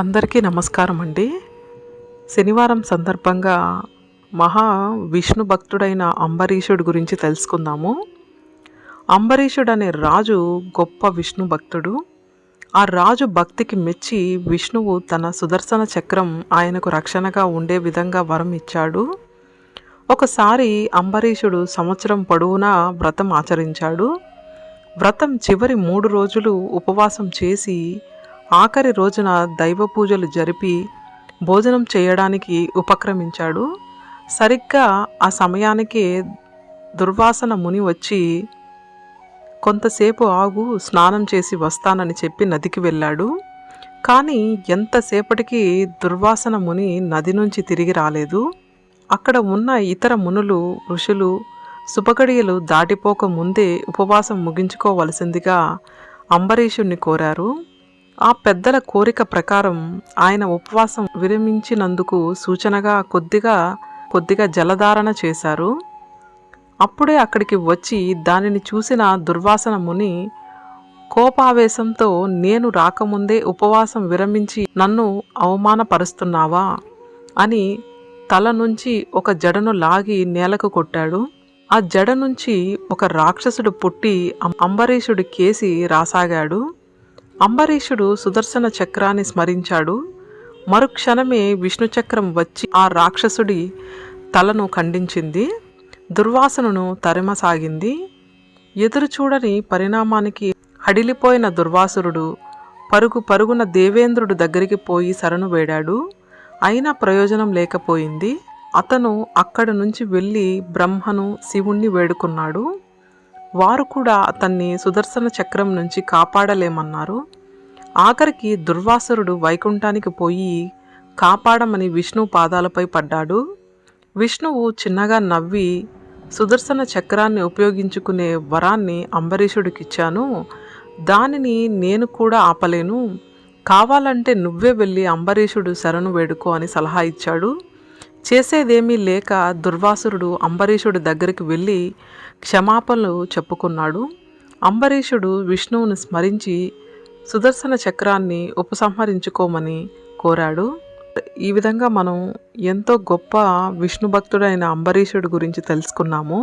అందరికీ నమస్కారం అండి శనివారం సందర్భంగా మహా విష్ణు భక్తుడైన అంబరీషుడు గురించి తెలుసుకుందాము. అంబరీషుడు అనే రాజు గొప్ప విష్ణు భక్తుడు. ఆ రాజు భక్తికి మెచ్చి విష్ణువు తన సుదర్శన చక్రం ఆయనకు రక్షణగా ఉండే విధంగా వరం ఇచ్చాడు. ఒకసారి అంబరీషుడు సంవత్సరం పొడవునా వ్రతం ఆచరించాడు. వ్రతం చివరి మూడు రోజులు ఉపవాసం చేసి ఆఖరి రోజున దైవ పూజలు జరిపి భోజనం చేయడానికి ఉపక్రమించాడు. సరిగ్గా ఆ సమయానికి దుర్వాసన ముని వచ్చి కొంతసేపు ఆగు స్నానం చేసి వస్తానని చెప్పి నదికి వెళ్ళాడు. కానీ ఎంతసేపటికి దుర్వాసన ముని నది నుంచి తిరిగి రాలేదు. అక్కడ ఉన్న ఇతర మునులు ఋషులు శుభగడియలు దాటిపోక ముందే ఉపవాసం ముగించుకోవలసిందిగా అంబరీషుణ్ణి కోరారు. ఆ పెద్దల కోరిక ప్రకారం ఆయన ఉపవాసం విరమించినందుకు సూచనగా కొద్దిగా కొద్దిగా జలధారణ చేశారు. అప్పుడే అక్కడికి వచ్చి దానిని చూసిన దుర్వాసన ముని కోపావేశంతో నేను రాకముందే ఉపవాసం విరమించి నన్ను అవమానపరుస్తున్నావా? అని తల నుంచి ఒక జడను లాగి నేలకు కొట్టాడు. ఆ జడ నుంచి ఒక రాక్షసుడు పుట్టి అంబరీషుడి కేసి రాసాగాడు. అంబరీషుడు సుదర్శన చక్రాన్ని స్మరించాడు. మరుక్షణమే విష్ణుచక్రం వచ్చి ఆ రాక్షసుడి తలను ఖండించింది. దుర్వాసనను తరిమసాగింది. ఎదురు చూడని పరిణామానికి హడిలిపోయిన దుర్వాసురుడు పరుగు పరుగున దేవేంద్రుడు దగ్గరికి పోయి శరణు వేడాడు. అయినా ప్రయోజనం లేకపోయింది. అతను అక్కడి నుంచి వెళ్ళి బ్రహ్మను శివుణ్ణి వేడుకున్నాడు. వారు కూడా అతన్ని సుదర్శన చక్రం నుంచి కాపాడలేమన్నారు. ఆఖరికి దుర్వాసురుడు వైకుంఠానికి పోయి కాపాడమని విష్ణు పాదాలపై పడ్డాడు. విష్ణువు చిన్నగా నవ్వి సుదర్శన చక్రాన్ని ఉపయోగించుకునే వరాన్ని అంబరీషుడికిచ్చాను. దానిని నేను కూడా ఆపలేను. కావాలంటే నువ్వే వెళ్ళి అంబరీషుడు శరణు వేడుకో అని సలహా ఇచ్చాడు. చేసేదేమీ లేక దుర్వాసురుడు అంబరీషుడి దగ్గరికి వెళ్ళి క్షమాపణలు చెప్పుకున్నాడు. అంబరీషుడు విష్ణువును స్మరించి సుదర్శన చక్రాన్ని ఉపసంహరించుకోమని కోరాడు. ఈ విధంగా మనం ఎంతో గొప్ప విష్ణు భక్తుడైన అంబరీషుడి గురించి తెలుసుకున్నాము.